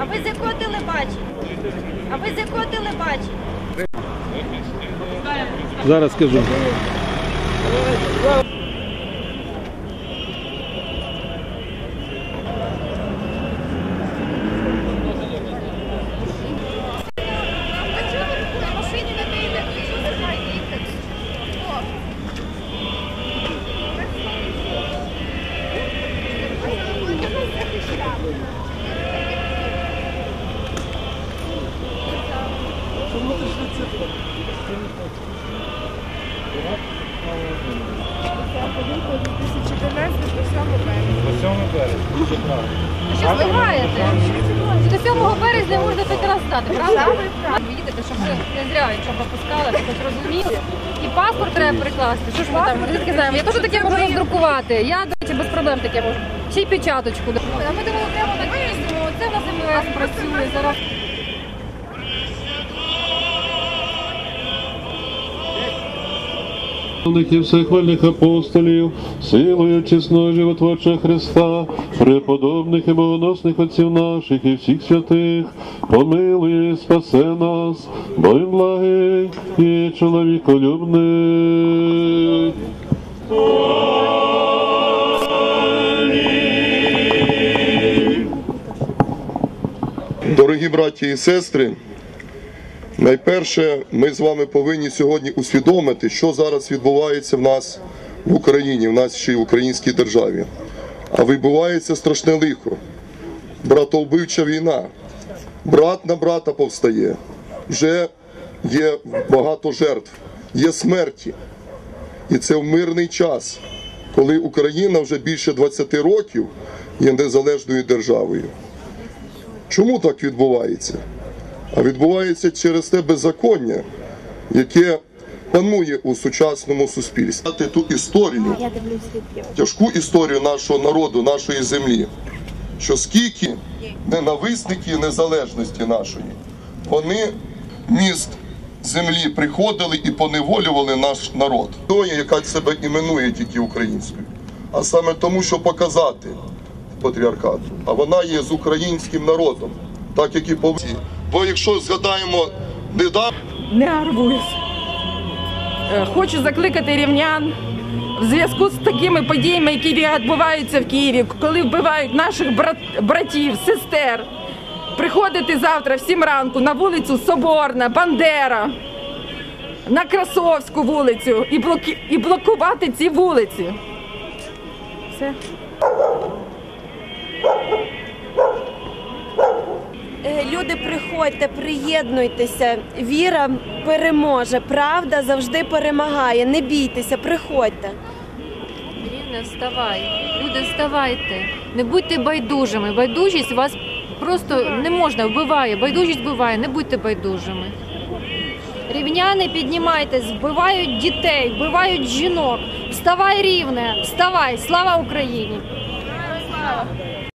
А ви з телебачення? А ви з якого телебачення? Зараз скажу. А чого ви на машині не даєте? Що ви знаєте їхати? Хто? Що встигаєте? До 7 березня можна хоч раз правда? Ви щоб ви не зря, якщо. І паспорт треба прикласти. Що ж знаємо? Я теж таке можу роздрукувати. Я, до речі, без проблем таке можу. Ще й печаточку. А ми думали, прямо так їздимо. Оце в нас МВС працює зараз. І всехвальних апостолів, силою чесного животворчого Христа, преподобних і богоносних отців наших і всіх святих, помилуй, спасе нас, бо він благий і чоловіколюбний. Дорогі браті і сестри, найперше ми з вами повинні сьогодні усвідомити, що зараз відбувається в нас в Україні, в нас ще й в українській державі. А відбувається страшне лихо, братовбивча війна, брат на брата повстає, вже є багато жертв, є смерті. І це в мирний час, коли Україна вже більше 20 років є незалежною державою. Чому так відбувається? А відбувається через те беззаконня, яке панує у сучасному суспільстві. Ту історію, тяжку історію нашого народу, нашої землі, що скільки ненависники незалежності нашої, вони міст землі приходили і поневолювали наш народ. Тої, яка себе іменує тільки українською, а саме тому, що показати патріархату, а вона є з українським народом, так як і повинні. Бо якщо згадаємо недавно. не нервуюсь. Е, Хочу закликати рівнян в зв'язку з такими подіями, які відбуваються в Києві, коли вбивають наших брат- братів, сестер. Приходити завтра в 7 ранку на вулицю Соборна, Бандера, на Красовську вулицю і, блоки... і блокувати ці вулиці. Все. Е, Люди, приходьте, приєднуйтеся. Віра переможе. Правда завжди перемагає. Не бійтеся, приходьте. Рівне, вставай. Люди, вставайте. Не будьте байдужими. Байдужість вас просто не можна, вбиває. Байдужість вбиває, не будьте байдужими. Рівняни, піднімайтесь, вбивають дітей, вбивають жінок. Вставай рівне, вставай, слава Україні! Слава!